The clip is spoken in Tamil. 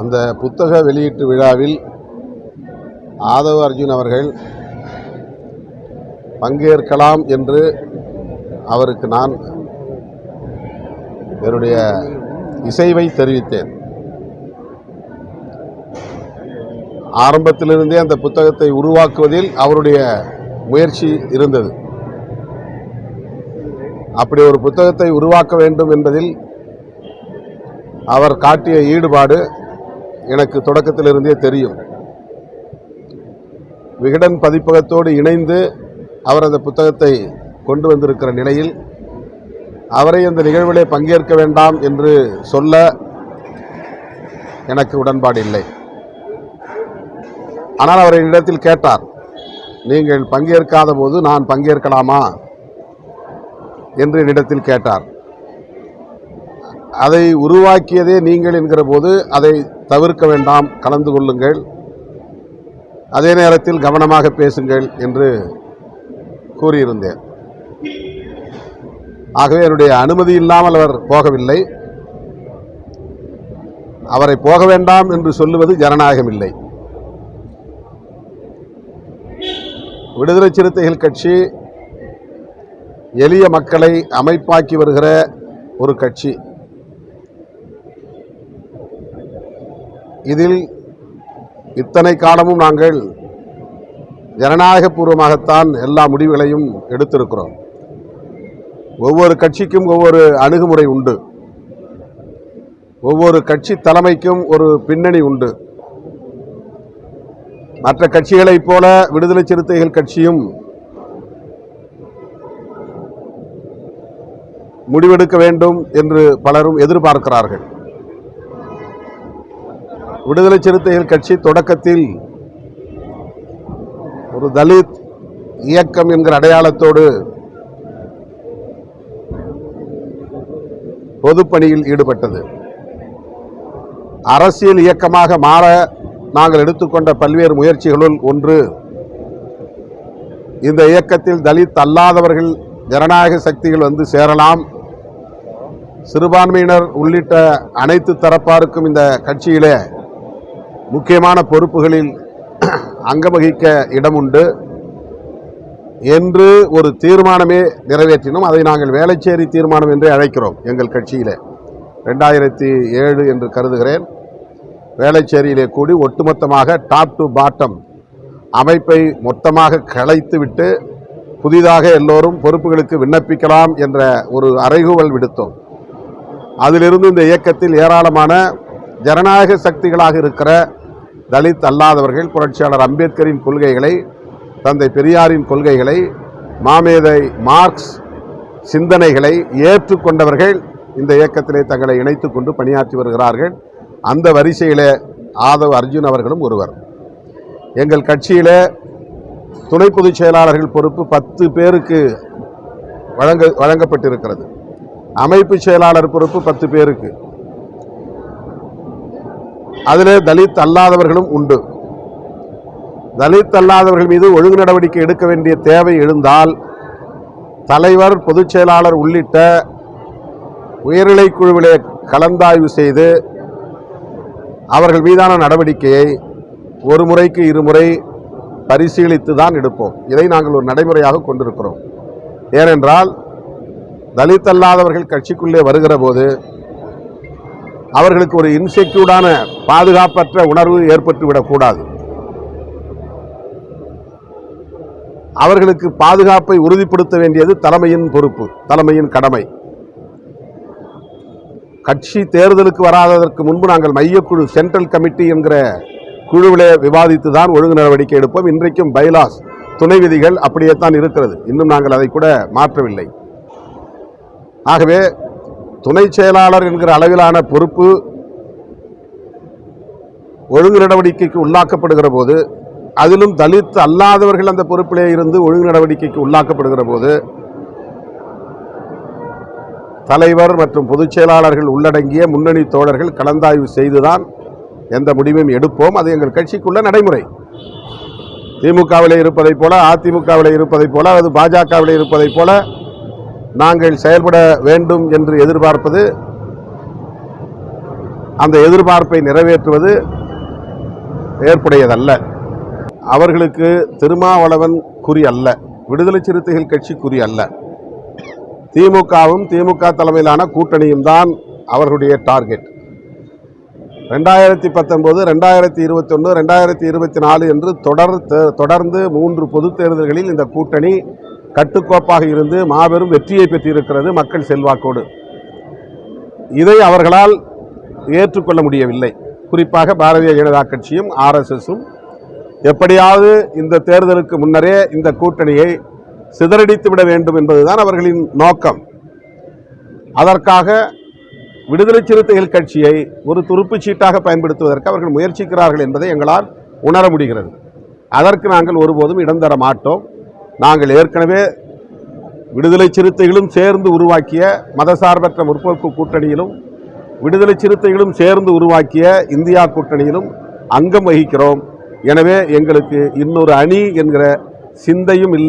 அந்த புத்தக வெளியீட்டு விழாவில் ஆதவ அர்ஜுன் அவர்கள் பங்கேற்கலாம் என்று அவருக்கு நான் என்னுடைய இசைவை தெரிவித்தேன். ஆரம்பத்திலிருந்தே அந்த புத்தகத்தை உருவாக்குவதில் அவருடைய முயற்சி இருந்தது. அப்படி ஒரு புத்தகத்தை உருவாக்க வேண்டும் என்பதில் அவர் காட்டிய ஈடுபாடு எனக்கு தொடக்கத்திலிருந்தே தெரியும். விகடன் பதிப்பகத்தோடு இணைந்து அவர் அந்த புத்தகத்தை கொண்டு வந்திருக்கிற நிலையில் அவரை அந்த நிகழ்விலே பங்கேற்க வேண்டாம் என்று சொல்ல எனக்கு உடன்பாடு இல்லை. ஆனால் அவர் என்னிடத்தில் கேட்டார் நீங்கள் பங்கேற்காத போது நான் பங்கேற்கலாமா? என்று என்னிடத்தில் கேட்டார். அதை உருவாக்கியதே நீங்கள் என்கிற போது அதை தவிர்க்க வேண்டாம் கலந்து கொள்ளுங்கள். அதே நேரத்தில் கவனமாக பேசுங்கள் என்று கூறியிருந்தேன். ஆகவே என்னுடைய அனுமதி இல்லாமல் அவர் போகவில்லை. அவரை போக வேண்டாம் என்று சொல்லுவது ஜனநாயகம் இல்லை விடுதலை சிறுத்தைகள் கட்சி எளிய மக்களை அமைப்பாக்கி வருகிற ஒரு கட்சி. இதில் இத்தனை காலமும் நாங்கள் ஜனநாயகபூர்வமாகத்தான் எல்லா முடிவுகளையும் எடுத்திருக்கிறோம். ஒவ்வொரு கட்சிக்கும் ஒவ்வொரு அணுகுமுறை உண்டு. ஒவ்வொரு கட்சி தலைமைக்கும் ஒரு பின்னணி உண்டு. மற்ற கட்சிகளைப் போல விடுதலை சிறுத்தைகள் கட்சியும் முடிவெடுக்க வேண்டும் என்று பலரும் எதிர்பார்க்கிறார்கள். விடுதலை சிறுத்தைகள் கட்சி தொடக்கத்தில் ஒரு தலித் இயக்கம் என்கிற அடையாளத்தோடு பொதுப்பணியில் ஈடுபட்டது. அரசியல் இயக்கமாக மாற நாங்கள் எடுத்துக்கொண்ட பல்வேறு முயற்சிகளுள் ஒன்று இந்த இயக்கத்தில் தலித் அல்லாதவர்கள் ஜனநாயக சக்திகள் வந்து சேரலாம். சிறுபான்மையினர் உள்ளிட்ட அனைத்து தரப்பாருக்கும் இந்த கட்சியிலே முக்கியமான பொறுப்புகளில் அங்கம் வகிக்க இடம் உண்டு என்று ஒரு தீர்மானமே நிறைவேற்றினோம். அதை நாங்கள் வேலைச்சேரி தீர்மானம் என்றே அழைக்கிறோம் எங்கள் கட்சியிலே. ரெண்டாயிரத்தி ஏழு என்று கருதுகிறேன். வேலைச்சேரியிலே கூடி ஒட்டுமொத்தமாக டாப் டு பாட்டம் அமைப்பை மொத்தமாக களைத்துவிட்டு புதிதாக எல்லோரும் பொறுப்புகளுக்கு விண்ணப்பிக்கலாம் என்ற ஒரு அறைகூவல் விடுத்தோம். அதிலிருந்து இந்த இயக்கத்தில் ஏராளமான ஜனநாயக சக்திகளாக இருக்கிற தலித் அல்லாதவர்கள் புரட்சியாளர் அம்பேத்கரின் கொள்கைகளை தந்தை பெரியாரின் கொள்கைகளை மாமேதை மார்க்ஸ் சிந்தனைகளை ஏற்றுக்கொண்டவர்கள் இந்த இயக்கத்திலே தங்களை இணைத்து கொண்டு பணியாற்றி வருகிறார்கள். அந்த வரிசையிலே ஆதவ் அர்ஜுன் அவர்களும் ஒருவர். எங்கள் கட்சியில் துணை பொதுச் செயலாளர்கள் பொறுப்பு பத்து பேருக்கு வழங்க வழங்கப்பட்டிருக்கிறது. அமைப்பு செயலாளர் பொறுப்பு பத்து பேருக்கு. அதிலே தலித் அல்லாதவர்களும் உண்டு. தலித் அல்லாதவர்கள் மீது ஒழுங்கு நடவடிக்கை எடுக்க வேண்டிய தேவை எழுந்தால் தலைவர் பொதுச் செயலாளர் உள்ளிட்ட உயர்நிலை குழுவிலே கலந்தாய்வு செய்து அவர்கள் மீதான நடவடிக்கையை ஒரு முறைக்கு இருமுறை பரிசீலித்து தான் எடுப்போம். இதை நாங்கள் ஒரு நடைமுறையாக கொண்டிருக்கிறோம். ஏனென்றால் தலித் அல்லாதவர்கள் கட்சிக்குள்ளே வருகிற போது அவர்களுக்கு ஒரு இன்செக்யூர்டான பாதுகாப்பற்ற உணர்வு ஏற்பட்டு விடக்கூடாது அவர்களுக்கு பாதுகாப்பை உறுதிப்படுத்த வேண்டியது தலைமையின் பொறுப்பு தலைமையின் கடமை. கட்சி தேர்தலுக்கு வராததற்கு முன்பு நாங்கள் மையக்குழு சென்ட்ரல் கமிட்டி என்கிற குழுவிலே விவாதித்து தான் ஒழுங்கு நடவடிக்கை எடுப்போம். இன்றைக்கும் பைலாஸ் துணை விதிகள் அப்படியே தான் இருக்கிறது. இன்னும் நாங்கள் அதை கூட மாற்றவில்லை. ஆகவே துணை செயலாளர் என்கிற அளவிலான பொறுப்பு ஒழுங்கு நடவடிக்கைக்கு உள்ளாக்கப்படுகிற போது அதிலும் தலித் அல்லாதவர்கள் அந்த பொறுப்பிலே இருந்து ஒழுங்கு நடவடிக்கைக்கு உள்ளாக்கப்படுகிற போது தலைவர் மற்றும் பொதுச் செயலாளர்கள் உள்ளடங்கிய முன்னணி தோழர்கள் கலந்தாய்வு செய்துதான் எந்த முடிவையும் எடுப்போம். அது எங்கள் கட்சிக்குள்ள நடைமுறை. திமுகவிலே இருப்பதைப் போல அதிமுகவிலே இருப்பதைப் போல அது பாஜகவிலே இருப்பதைப் போல நாங்கள் செயல்பட வேண்டும் என்று எதிர்பார்ப்பது அந்த எதிர்பார்ப்பை நிறைவேற்றுவது ஏற்புடையதல்ல. அவர்களுக்கு திருமாவளவன் குறி அல்ல விடுதலை சிறுத்தைகள் கட்சி குறி அல்ல. திமுகவும் திமுக தலைமையிலான கூட்டணியும் தான் அவர்களுடைய டார்கெட். ரெண்டாயிரத்தி பத்தொன்பது ரெண்டாயிரத்தி இருபத்தொன்று ரெண்டாயிரத்தி இருபத்தி நாலு என்று தொடர் தொடர்ந்து மூன்று பொதுத் தேர்தல்களில் இந்த கூட்டணி கட்டுக்கோப்பாக இருந்து மாபெரும் வெற்றியை பெற்றிருக்கிறது மக்கள் செல்வாக்கோடு. இதை அவர்களால் ஏற்றுக்கொள்ள முடியவில்லை. குறிப்பாக பாரதிய ஜனதா கட்சியும் ஆர்எஸ்எஸும் எப்படியாவது இந்த தேர்தலுக்கு முன்னரே இந்த கூட்டணியை சிதறடித்து விட வேண்டும் என்பதுதான் அவர்களின் நோக்கம். அதற்காக விடுதலை சிறுத்தைகள் கட்சியை ஒரு துருப்பு சீட்டாக பயன்படுத்துவதற்கு அவர்கள் முயற்சிக்கிறார்கள் என்பதை எங்களால் உணர முடிகிறது. அதற்கு நாங்கள் ஒருபோதும் இடம் தர மாட்டோம். நாங்கள் ஏற்கனவே விடுதலை சிறுத்தைகளும் சேர்ந்து உருவாக்கிய மதசார்பற்ற முற்போக்கு கூட்டணியிலும் விடுதலை சிறுத்தைகளும் சேர்ந்து உருவாக்கிய இந்தியா கூட்டணியிலும் அங்கம் வகிக்கிறோம். எனவே எங்களுக்கு இன்னொரு அணி என்கிற சிந்தையும் இல்லை.